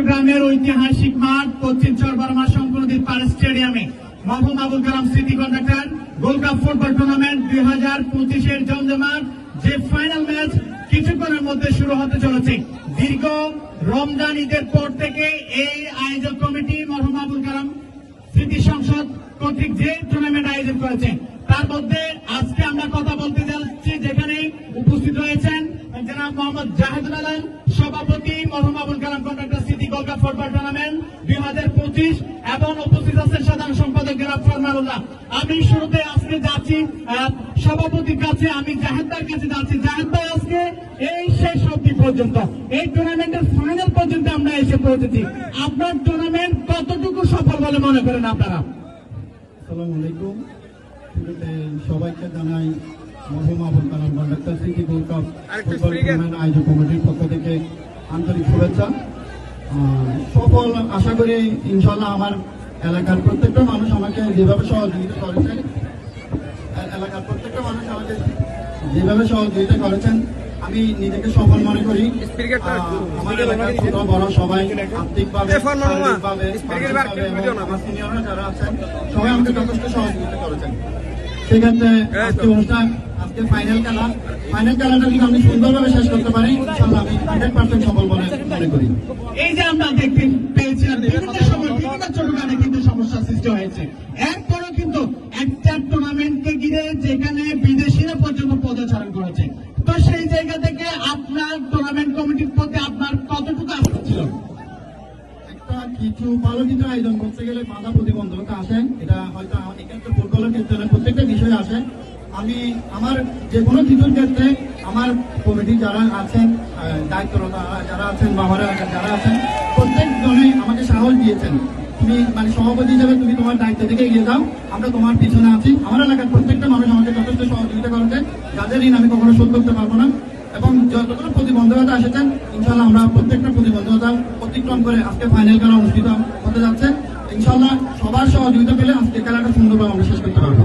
চট্টগ্রামের ঐতিহাসিক মাঠ, পশ্চিম চরবর্মা শঙ্করদ্বীপ পার স্টেডিয়ামে। মহম আবুল কালাম স্মৃতি conductor gold cup football tournament দুই হাজার পঁচিশের জমজমাট, যে ফাইনাল ম্যাচ কিছুক্ষণের মধ্যে শুরু হতে চলেছে। দীর্ঘ রমজান ঈদের পর থেকে এই আয়োজক কমিটি মহম আবুল কালাম স্মৃতি সংসদ কর্তৃক যে টুর্নামেন্ট আয়োজন করেছে, তার মধ্যে আজকে আমরা কথা বলতে যাচ্ছি যেখানে উপস্থিত রয়েছেন জনাব মোহাম্মদ জাহেদুল আলম সভাপতি মরহুম Abul Kalam contractor city gold football tournament দুই হাজার পঁচিশ এবং উপস্থিত আছেন সাধারণ সম্পাদক জনাব ফরমানুল্লাহ আমি শুরুতে আজকে যাচ্ছি সভাপতির কাছে আমি জাহেদার কাছে যাচ্ছি। জাহেদ ভাই আজকে এই শেষ অব্দি পর্যন্ত এই টুর্নামেন্টের ফাইনাল পর্যন্ত আমরা এসে পৌঁছেছি। আপনার টুর্নামেন্ট কতটুকু সফল বলে মনে করেন আপনারা? আসসালামু আলাইকুম। সবাইকে জানাই মহম Abul Kalam conductor city gold cup football tournament আয়োজক কমিটির পক্ষ থেকে আন্তরিক শুভেচ্ছা। সফল আশা করি ইনশাল্লাহ আমার এলাকার প্রত্যেকটা মানুষ আমাকে যেভাবে সহযোগিতা করেছেন এলাকার প্রত্যেকটা মানুষ আমাকে যেভাবে সহযোগিতা করেছেন আমি নিজেকে সফল মনে করি। আমার এলাকার ছোট বড় সবাই আর্থিকভাবে সিনিয়ররা যারা আছেন সবাই আমাকে যথেষ্ট সহযোগিতা করেছেন। সেক্ষেত্রে আজকে অনুষ্ঠান আজকে ফাইনাল খেলা ফাইনাল খেলাটা যদি আমি সুন্দরভাবে শেষ করতে পারি ইনশাল্লাহ আমি হান্ড্রেড পার্সেন্ট সফল বলে মনে করি। এই যে আমরা দেখতে পেয়েছি আর বিভিন্ন সময় বিভিন্ন ছোটখাটো কিন্তু সমস্যা সৃষ্টি হয়েছে। এরপরও কিন্তু একটা টুর্নামেন্টকে ঘিরে যেখানে বিদেশিরা পর্যন্ত পদচারণ করেছে। তো সেই জায়গা থেকে আপনার টুর্নামেন্ট কমিটির প্রতি আপনার কতটুকু আস্থা ছিল? একটা কিছু ভালো কিছু আয়োজন করতে গেলে বাধা প্রতিবন্ধকতা আসে। এটা হয়তো আমার এক্ষেত্রে ফুটবলের ক্ষেত্রে প্রত্যেকটা বিষয় আসে। আমি আমার যে কোনো কিছুর ক্ষেত্রে আমার কমিটি যারা আছেন দায়িত্বরত যারা আছেন বা আমার এলাকার যারা আছেন প্রত্যেকজনেই আমাকে সাহস দিয়েছেন। তুমি মানে সভাপতি হিসেবে তুমি তোমার দায়িত্ব থেকে এগিয়ে যাও, আমরা তোমার পিছনে আছি। আমার এলাকার প্রত্যেকটা মানুষ আমাকে যথেষ্ট সহযোগিতা করেছে। যাদের ঋণ আমি কখনো শোধ করতে পারব না। এবং যতগুলো প্রতিবন্ধকতা এসেছেন ইনশাল্লাহ আমরা প্রত্যেকটা প্রতিবন্ধকতা অতিক্রম করে আজকে ফাইনাল খেলা অনুষ্ঠিত হতে যাচ্ছে। ইনশাল্লাহ সবার সহযোগিতা পেলে আজকে খেলাটা সুন্দরভাবে আমরা শেষ করতে পারব।